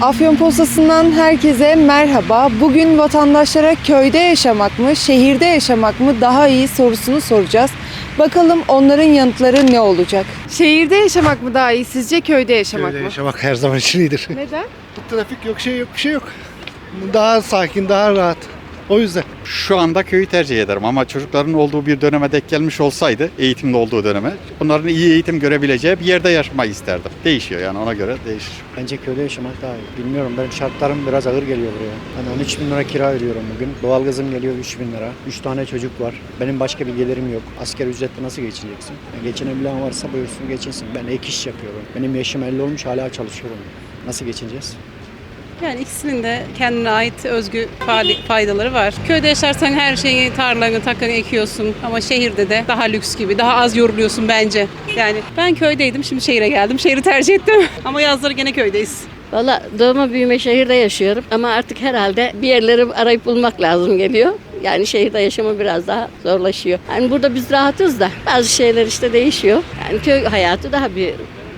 Afyon Postası'ndan herkese merhaba. Bugün vatandaşlara köyde yaşamak mı, şehirde yaşamak mı daha iyi sorusunu soracağız. Bakalım onların yanıtları ne olacak? Şehirde yaşamak mı daha iyi sizce, köyde yaşamak Köyde mı? yaşamak her zaman için iyidir. Neden? Trafik yok, şey yok, bir şey yok. Daha sakin, daha rahat. O yüzden. Şu anda köyü tercih ederim ama çocukların olduğu bir döneme denk gelmiş olsaydı, eğitimli olduğu döneme, onların iyi eğitim görebileceği bir yerde yaşamayı isterdim. Değişiyor yani ona göre değişir. Bence köyde yaşamak daha iyi. Bilmiyorum ben şartlarım biraz ağır geliyor buraya. Hani 13 bin lira kira veriyorum bugün. Doğalgazım geliyor 3 bin lira. 3 tane çocuk var. Benim başka bir gelirim yok. Asker ücretle nasıl geçineceksin? Yani geçinebilen varsa buyursun geçinsin. Ben ek iş yapıyorum. Benim yaşım 50 olmuş hala çalışıyorum. Nasıl geçineceğiz? Yani ikisinin de kendine ait özgü fa- faydaları var. Köyde yaşarsan her şeyi tarlanı, takanı ekiyorsun ama şehirde de daha lüks gibi, daha az yoruluyorsun bence. Yani ben köydeydim, şimdi şehire geldim. Şehri tercih ettim ama yazları gene köydeyiz. Valla doğma büyüme şehirde yaşıyorum ama artık herhalde bir yerleri arayıp bulmak lazım geliyor. Yani şehirde yaşama biraz daha zorlaşıyor. Yani burada biz rahatız da bazı şeyler işte değişiyor. Yani köy hayatı daha bir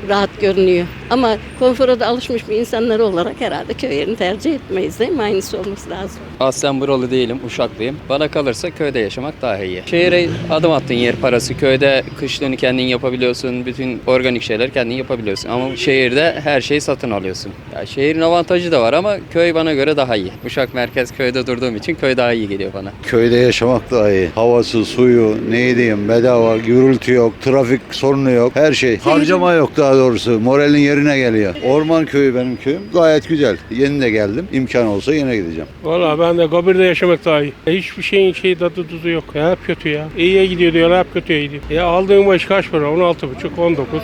rahat görünüyor. Ama konfora da alışmış bir insanlar olarak herhalde köy yerini tercih etmeyiz değil mi? Aynısı olması lazım. Aslen buralı değilim, Uşaklıyım. Bana kalırsa köyde yaşamak daha iyi. Şehire adım attığın yer parası. Köyde kışlığını kendin yapabiliyorsun. Bütün organik şeyler kendin yapabiliyorsun. Ama şehirde her şeyi satın alıyorsun. Ya şehrin avantajı da var ama köy bana göre daha iyi. Uşak merkez köyde durduğum için köy daha iyi geliyor bana. Köyde yaşamak daha iyi. Havası, suyu, ne diyeyim bedava, gürültü yok, trafik sorunu yok, her şey. Harcama yok daha doğrusu. Moralin yerine geliyor. Orman köyü benim köyüm. Gayet güzel. Yeni de geldim. İmkan olsa yine gideceğim. Valla ben de Gobir'de yaşamak daha iyi. E, Hiçbir şeyin şey tadı tuzu yok. Ya hep kötü ya. İyiye gidiyor diyorlar hep kötüye gidiyor. Ya aldığın baş kaç para? 16,5, 19.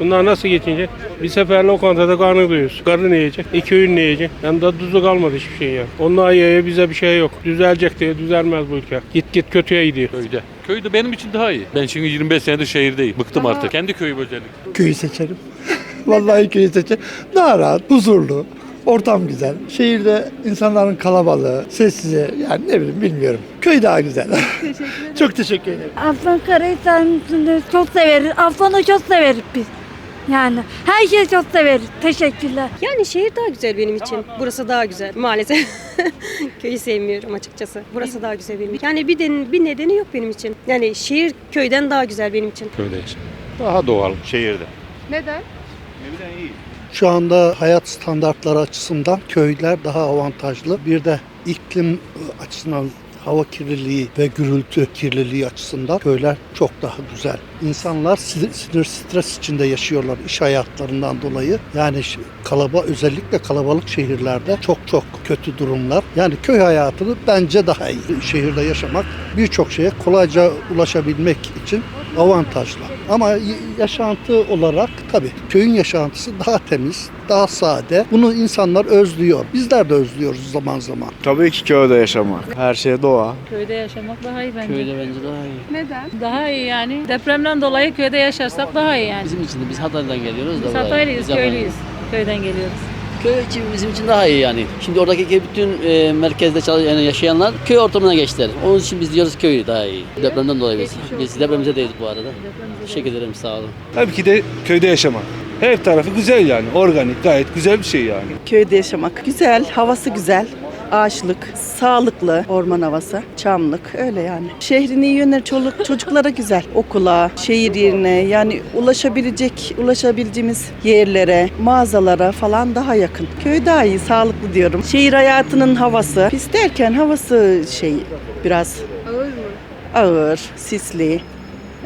Bunlar nasıl geçinecek? Bir sefer lokantada karnı doyuyorsun. Karnı ne yiyecek? İki öğün ne yiyecek? Yani da tuzu kalmadı hiçbir şey ya. Onlar iyi bize bir şey yok. Düzelecek diye düzelmez bu ülke. Git git kötüye gidiyor. Köyde. Köyde benim için daha iyi. Ben çünkü 25 senedir şehirdeyim. Bıktım artık. Kendi köyüm özellikle. Köyü seçerim. Vallahi köyü. Daha rahat, huzurlu. Ortam güzel. Şehirde insanların kalabalığı, sessizi yani ne bileyim bilmiyorum. Köy daha güzel. Çok teşekkür ederim. Afyon Karahisar'ını çok severiz. Afyon'u çok severiz biz. Yani her şeyi çok severiz. Teşekkürler. Yani şehir daha güzel benim için. Burası daha güzel maalesef. Köyü sevmiyorum açıkçası. Burası daha güzel benim için. Yani bir, den- bir nedeni yok benim için. Yani şehir köyden daha güzel benim için. Köyde yaşam. Daha doğal şehirde. Neden? Şu anda hayat standartları açısından köyler daha avantajlı. Bir de iklim açısından hava kirliliği ve gürültü kirliliği açısından köyler çok daha güzel. İnsanlar sinir, stres içinde yaşıyorlar iş hayatlarından dolayı. Yani kalaba özellikle kalabalık şehirlerde çok çok kötü durumlar. Yani köy hayatını bence daha iyi. Şehirde yaşamak birçok şeye kolayca ulaşabilmek için avantajlı. Ama yaşantı olarak tabii köyün yaşantısı daha temiz, daha sade. Bunu insanlar özlüyor. Bizler de özlüyoruz zaman zaman. Tabii ki köyde yaşamak. Her şey doğa. Köyde yaşamak daha iyi bence. Köyde bence daha iyi. Neden? Daha iyi yani. Depremden dolayı köyde yaşarsak daha iyi yani. Bizim için de biz Hatay'dan geliyoruz da. Biz Hataylıyız, köylüyüz. Köyden geliyoruz. Köy için bizim için daha iyi yani. Şimdi oradaki bütün e, merkezde çalış, yani yaşayanlar köy ortamına geçtiler. Onun için biz diyoruz köy daha iyi. Depremden dolayı biz. Biz depremize değiliz bu arada. Teşekkür ederim sağ olun. Tabii ki de köyde yaşamak. Her tarafı güzel yani. Organik gayet güzel bir şey yani. Köyde yaşamak güzel, havası güzel. Ağaçlık, sağlıklı, orman havası, çamlık öyle yani. Şehrin iyi yönleri çoluk, çocuklara güzel. Okula, şehir yerine yani ulaşabilecek, ulaşabileceğimiz yerlere, mağazalara falan daha yakın. Köy daha iyi, sağlıklı diyorum. Şehir hayatının havası, pis derken havası şey biraz Ağır mı? ağır, sisli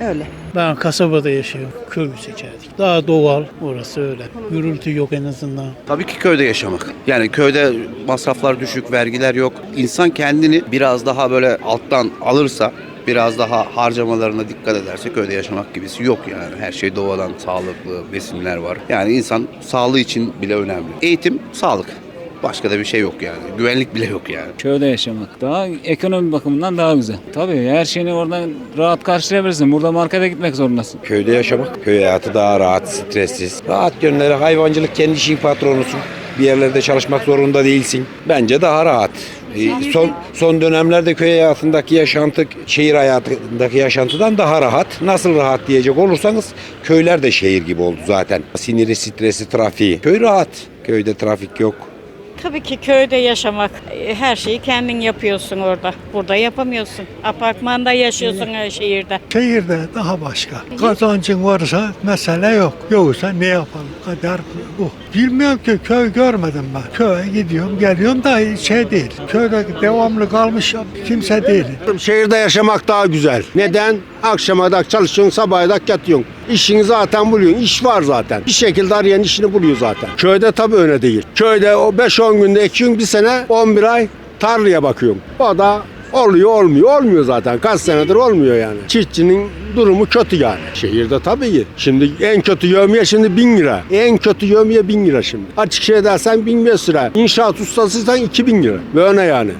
öyle. Ben kasabada yaşıyorum. Köyü seçerdik. Daha doğal orası öyle. Gürültü yok en azından. Tabii ki köyde yaşamak. Yani köyde masraflar düşük, vergiler yok. İnsan kendini biraz daha böyle alttan alırsa biraz daha harcamalarına dikkat ederse köyde yaşamak gibisi yok yani. Her şey doğadan sağlıklı besinler var. Yani insan sağlığı için bile önemli. Eğitim, sağlık. Başka da bir şey yok yani. Güvenlik bile yok yani. Köyde yaşamak daha ekonomi bakımından daha güzel. Tabii her şeyini oradan rahat karşılayabilirsin. Burada markete gitmek zorundasın. Köyde yaşamak, köy hayatı daha rahat, stressiz. Rahat yönleri, hayvancılık kendi işin patronusun. Bir yerlerde çalışmak zorunda değilsin. Bence daha rahat. Ee, Son son dönemlerde köy hayatındaki yaşantı şehir hayatındaki yaşantıdan daha rahat. Nasıl rahat diyecek olursanız köyler de şehir gibi oldu zaten. Siniri, stresi, trafiği. Köy rahat. Köyde trafik yok. Tabii ki köyde yaşamak, e, her şeyi kendin yapıyorsun orada. Burada yapamıyorsun. Apartmanda yaşıyorsun her şehirde. Şehirde daha başka. Kazancın varsa mesele yok. Yoksa ne yapalım? Kader bu. Bilmiyorum ki köy görmedim ben. Köye gidiyorum geliyorum da şey değil. Köyde devamlı kalmış kimse değil. Şehirde yaşamak daha güzel. Neden? Akşama da çalışıyorsun, sabaha da yatıyorsun. İşini zaten buluyorsun. İş var zaten. Bir şekilde arayan işini buluyor zaten. Köyde tabii öyle değil. Köyde o 5-10 günde ekiyorsun bir sene 11 ay tarlaya bakıyorum. O da oluyor olmuyor. Olmuyor zaten. Kaç senedir olmuyor yani. Çiftçinin durumu kötü yani. Şehirde tabii ki. Şimdi en kötü yövmiye şimdi 1000 lira. En kötü yövmiye 1000 lira şimdi. Açık şey dersen 1500 lira. İnşaat ustasıysan 2000 lira. Böyle yani.